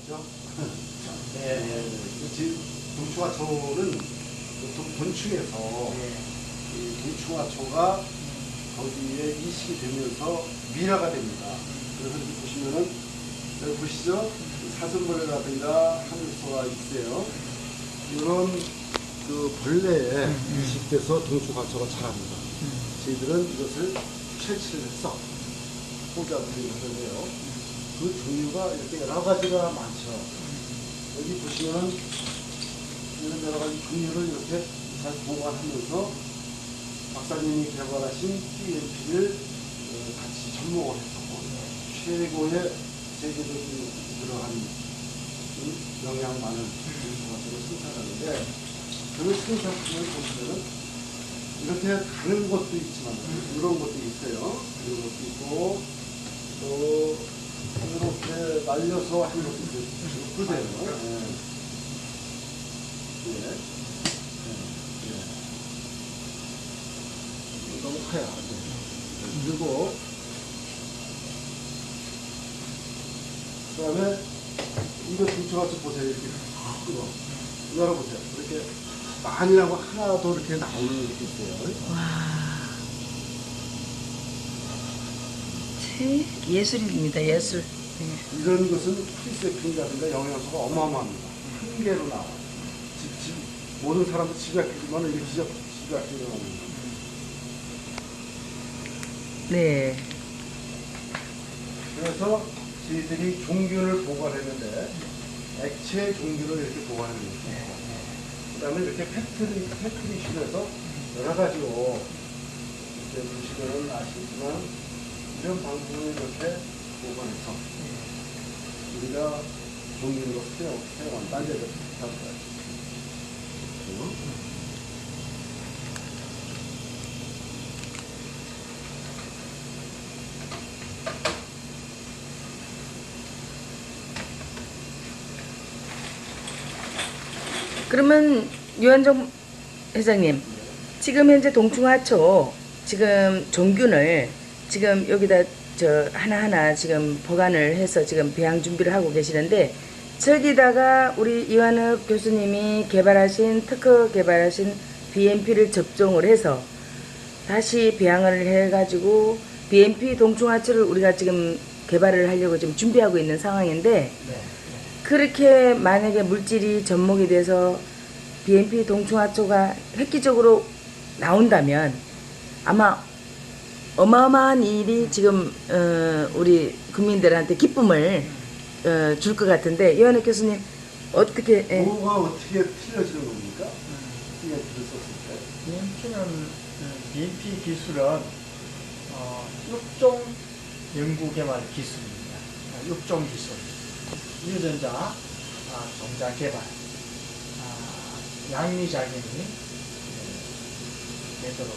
있죠? 네. 네. 지금 동충하초는 보통 곤충에서 네. 이 동충하초가 거기에 이식이 되면서 미라가 됩니다. 그래서 이렇게 보시면은 여기 보시죠? 사슴벌레라든가 하늘소가 있어요. 이런 그 벌레에 음, 이식돼서 동충하초가 자랍니다. 저희들은 이것을 채취를 해서 포기하드리는 하는데요. 그 종류가 이렇게 여러 가지가 많죠. 여기 보시면은 이런 여러 가지 종류를 이렇게 잘 보관하면서 박사님이 개발하신 PMP를 같이 접목을 해서 최고의 세계적인 음, 영양 많은 동충하초를 생산하는데 그 생산품을 보시면은 이렇게 가는 것도 있지만 이런 것도 있어요. 이런 것도 있고 또 날려서 하는 것도. 그대로. 예. 예. 예. 예. 너무 커요. 네. 그리고 그 다음에 이거 중초가서 보세요. 이렇게 이거 열어보세요. 이렇게 많이라고 하나도 이렇게 나오는 게 있어요. 제 예술입니다, 예술. 네. 이런 것은 프리세핑이라든가 영양소가 어마어마합니다. 큰 개로 나와요. 집, 집, 모든 사람도 집에 아끼지만 이게 집에 아끼는 겁니다. 네. 그래서 저희들이 종균을 보관했는데 액체 종균을 이렇게 보관했는데 그 다음에 이렇게 팩트리, 팩트리실에서 여러 가지로 이렇게 보시면은 아시지만 이런 방법을 이렇게 보관해서 우리가 종균으로 사용, 사용한 빨래를 거예요. 그러면 유한정 회장님, 지금 현재 동충하초 지금 종균을 지금 여기다 저 하나하나 지금 보관을 해서 지금 배양 준비를 하고 계시는데 저기다가 우리 이완엽 교수님이 개발하신 특허 개발하신 BMP를 접종을 해서 다시 배양을 해가지고 BMP 동충하초를 우리가 지금 개발을 하려고 지금 준비하고 있는 상황인데 네. 그렇게 만약에 물질이 접목이 돼서 BNP 동충하초가 획기적으로 나온다면 아마 어마어마한 일이 지금 어, 우리 국민들한테 기쁨을 어, 줄 것 같은데 이완혜 교수님 어떻게 예. 뭐가 어떻게 틀려지는 겁니까? PMP를 썼을 때. BMP는 BMP 기술은 어, 육종 연구 개발 기술입니다. 아, 육종 기술, 유전자 아, 종자 개발, 아, 양리작용이 네, 되도록